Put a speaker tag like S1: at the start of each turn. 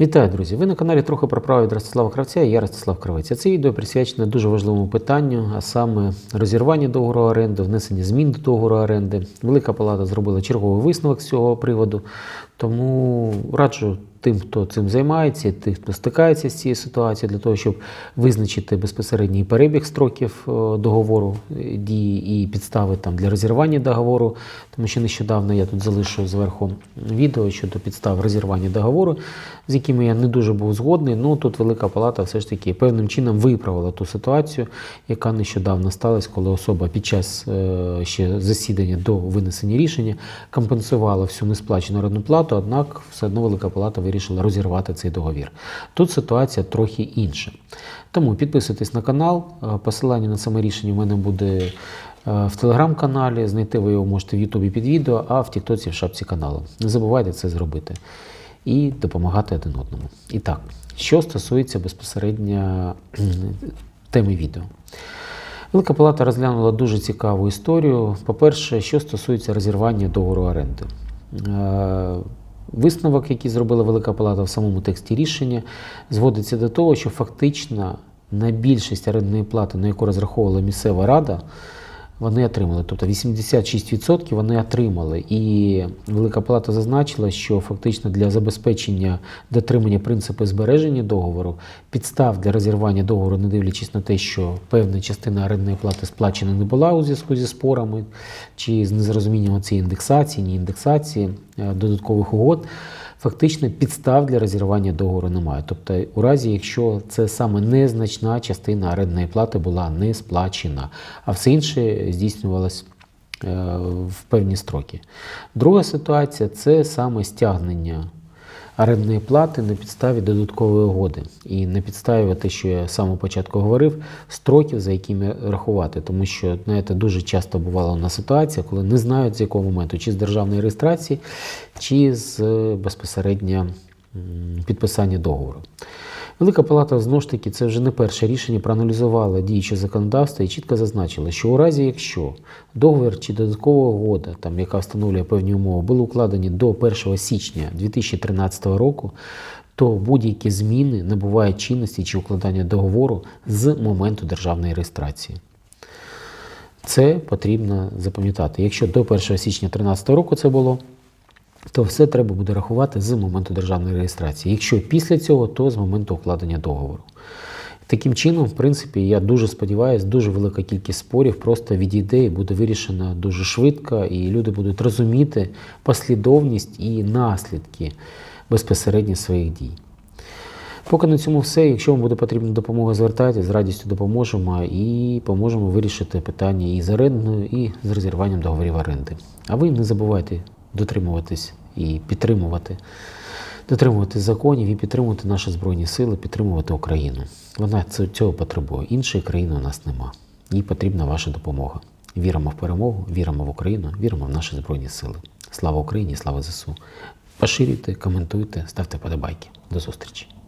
S1: Вітаю, друзі! Ви на каналі трохи про право від Ростислава Кравця я Ростислав Кравець. Це відео присвячене дуже важливому питанню, а саме розірвання договору оренди, внесення змін до договору оренди. Велика Палата зробила черговий висновок з цього приводу, тому раджу тим, хто цим займається, тим, хто стикається з цією ситуацією, для того, щоб визначити безпосередній перебіг строків е, договору е, дії і підстави там для розірвання договору, тому що нещодавно я тут залишу зверху відео щодо підстав розірвання договору, з якими я не дуже був згодний. Ну тут Велика Палата все ж таки певним чином виправила ту ситуацію, яка нещодавно сталася, коли особа під час е, ще засідання до винесення рішення компенсувала всю несплачену орендну плату, однак все одно Велика Палата вирішила розірвати цей договір. Тут ситуація трохи інша. Тому підписуйтесь на канал. Е, Посилання на саме рішення в мене буде е, в телеграм-каналі. Знайти ви його можете в Ютубі під відео, а в Тіктоці в шапці каналу. Не забувайте це зробити і допомагати один одному. І так, що стосується безпосередньо теми відео. Велика Палата розглянула дуже цікаву історію. По-перше, що стосується розірвання договору оренди. Висновок, який зробила Велика Палата в самому тексті рішення, зводиться до того, що фактично на більшість орендної плати, на яку розраховувала місцева рада, вони отримали. Тобто 86% вони отримали. І Велика Палата зазначила, що фактично для забезпечення дотримання принципу збереження договору, підстав для розірвання договору, не дивлячись на те, що певна частина орендної плати сплачена не була у зв'язку зі спорами чи з незрозумінням цієї індексації, ні індексації е, додаткових угод. Фактично підстав для розірвання договору немає. Тобто, у разі, якщо це саме незначна частина орендної плати була не сплачена, а все інше здійснювалось е, в певні строки. Друга ситуація це саме стягнення орендної плати на підставі додаткової угоди. І на підставі те, що я самого початку говорив, строків, за якими рахувати. Тому що, знаєте, дуже часто бувала у нас ситуація, коли не знають з якого моменту, чи з державної реєстрації, чи з е, безпосередньо підписання договору. Велика Палата знову ж таки це вже не перше рішення проаналізувала діюче законодавство і чітко зазначила, що у разі, якщо договір чи додаткова угода, там, яка встановлює певні умови, були укладені до 1 січня 2013 року, то будь-які зміни набувають чинності чи укладання договору з моменту державної реєстрації. Це потрібно запам'ятати. Якщо до 1 січня 2013 року це було, то все треба буде рахувати з моменту державної реєстрації. Якщо після цього, то з моменту укладення договору. Таким чином, в принципі, я дуже сподіваюся, дуже велика кількість спорів просто відійде і буде вирішена дуже швидко, і люди будуть розуміти послідовність і наслідки безпосередньо своїх дій. Поки на цьому все. Якщо вам буде потрібна допомога, звертайтеся, з радістю допоможемо і поможемо вирішити питання і з орендною, і з розірванням договорів оренди. А ви не забувайте дотримуватись і підтримувати, дотримувати законів і підтримувати наші Збройні Сили, підтримувати Україну. Вона цього потребує. Іншої країни у нас нема. Їй потрібна ваша допомога. Віримо в перемогу, віримо в Україну, віримо в наші Збройні Сили. Слава Україні, слава ЗСУ. Поширюйте, коментуйте, ставте подобайки. До зустрічі.